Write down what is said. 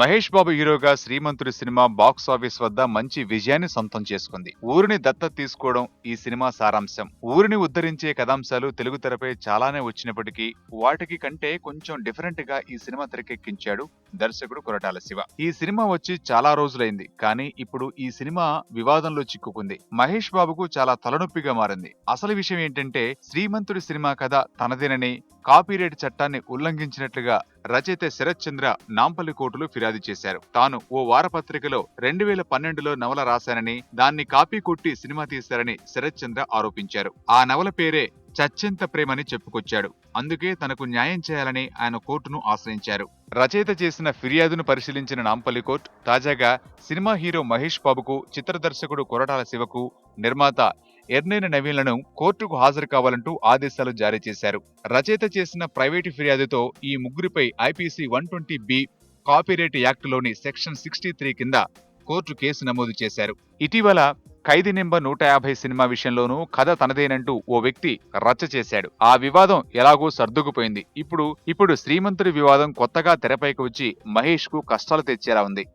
మహేష్ బాబు హీరోగా శ్రీమంతుడి cinema box office వద్ద మంచి విజయాన్ని సొంతం చేసుకుంది. ఊరిని దత్తత తీసుకోవడం ఈ సినిమా సారాంశం. ఊరిని ఉద్ధరించే కథాంశాలు తెలుగు తెరపై చాలానే వచ్చినప్పటికీ వాటికి కంటే కొంచెం డిఫరెంట్గా ఈ సినిమా తెరకెక్కించాడు దర్శకుడు కొరటాల శివ. ఈ సినిమా వచ్చి చాలా రోజులైంది కానీ ఇప్పుడు ఈ సినిమా వివాదంలో చిక్కుకుంది. మహేష్ బాబుకు చాలా తలనొప్పిగా మారింది. అసలు విషయం ఏంటంటే శ్రీమంతుడి సినిమా కథ తనదేనని కాపీరైట్ చట్టాన్ని ఉల్లంఘించినట్లుగా రచయిత శరత్ చంద్ర నాంపల్లి కోర్టులో ఫిర్యాదు చేశారు. తాను ఓ వారపత్రికలో రెండు వేల పన్నెండులో నవల రాశానని దాన్ని కాపీ కొట్టి సినిమా తీశారని శరత్ చంద్ర ఆరోపించారు. ఆ నవల పేరే చచ్చెంత ప్రేమని చెప్పుకొచ్చాడు. అందుకే తనకు న్యాయం చేయాలని ఆయన కోర్టును ఆశ్రయించారు. రచయిత చేసిన ఫిర్యాదును పరిశీలించిన నాంపల్లి కోర్టు తాజాగా సినిమా హీరో మహేష్ బాబుకు చిత్ర దర్శకుడు కొరటాల శివకు నిర్మాత ఎర్నేని నవీన్లను కోర్టుకు హాజరు కావాలంటూ ఆదేశాలు జారీ చేశారు. రచయిత చేసిన ప్రైవేటు ఫిర్యాదుతో ఈ ముగ్గురిపై IPC one twenty B copyright యాక్ట్లోని section sixty three కింద కోర్టు కేసు నమోదు చేశారు. ఇటీవల ఖైదీ నెంబర్ నూట యాభై సినిమా విషయంలోనూ కథ తనదేనంటూ ఓ వ్యక్తి రచ్చ చేశాడు. ఆ వివాదం ఎలాగో సర్దుకుపోయింది. ఇప్పుడు ఇప్పుడు శ్రీమంతుడి వివాదం కొత్తగా తెరపైకి వచ్చి మహేష్కు కష్టాలు తెచ్చేలా ఉంది.